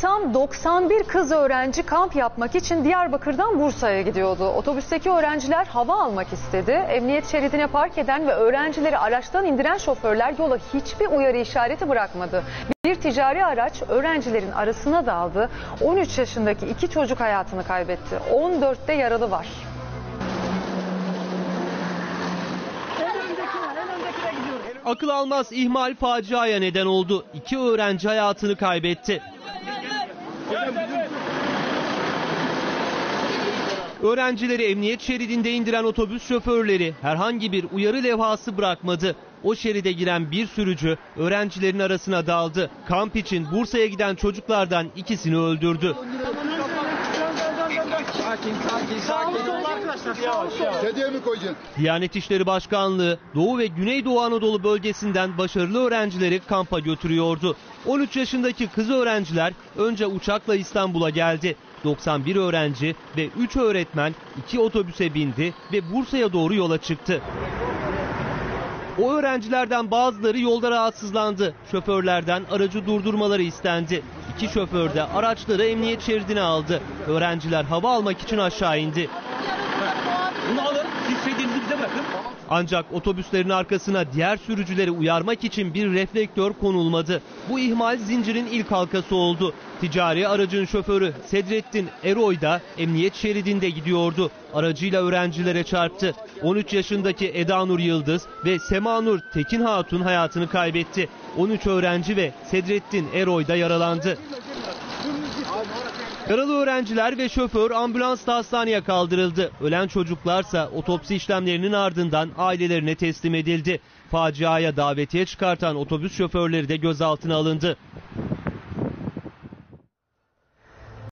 Tam 91 kız öğrenci kamp yapmak için Diyarbakır'dan Bursa'ya gidiyordu. Otobüsteki öğrenciler hava almak istedi. Emniyet şeridine park eden ve öğrencileri araçtan indiren şoförler yola hiçbir uyarı işareti bırakmadı. Bir ticari araç öğrencilerin arasına daldı. 13 yaşındaki iki çocuk hayatını kaybetti. 14'te yaralı var. Akıl almaz ihmal faciaya neden oldu. İki öğrenci hayatını kaybetti. Öğrencileri emniyet şeridinde indiren otobüs şoförleri herhangi bir uyarı levhası bırakmadı. O şeride giren bir sürücü öğrencilerin arasına daldı. Kamp için Bursa'ya giden çocuklardan ikisini öldürdü. Hediye mi koyacaksın? Diyanet İşleri Başkanlığı Doğu ve Güneydoğu Anadolu bölgesinden başarılı öğrencileri kampa götürüyordu. 13 yaşındaki kız öğrenciler önce uçakla İstanbul'a geldi. 91 öğrenci ve 3 öğretmen 2 otobüse bindi ve Bursa'ya doğru yola çıktı. O öğrencilerden bazıları yolda rahatsızlandı. Şoförlerden aracı durdurmaları istendi. İki şoför de araçları emniyet şeridine aldı. Öğrenciler hava almak için aşağı indi. Bunu alın, istediğinizi bize bırakın. Ancak otobüslerin arkasına diğer sürücüleri uyarmak için bir reflektör konulmadı. Bu ihmal zincirin ilk halkası oldu. Ticari aracın şoförü Sedrettin Eroy da emniyet şeridinde gidiyordu. Aracıyla öğrencilere çarptı. 13 yaşındaki Eda Nur Yıldız ve Semanur Tekin Hatun hayatını kaybetti. 13 öğrenci ve Sedrettin Eroy da yaralandı. Yaralı öğrenciler ve şoför ambulansla hastaneye kaldırıldı. Ölen çocuklarsa otopsi işlemlerinin ardından ailelerine teslim edildi. Faciaya davetiye çıkartan otobüs şoförleri de gözaltına alındı.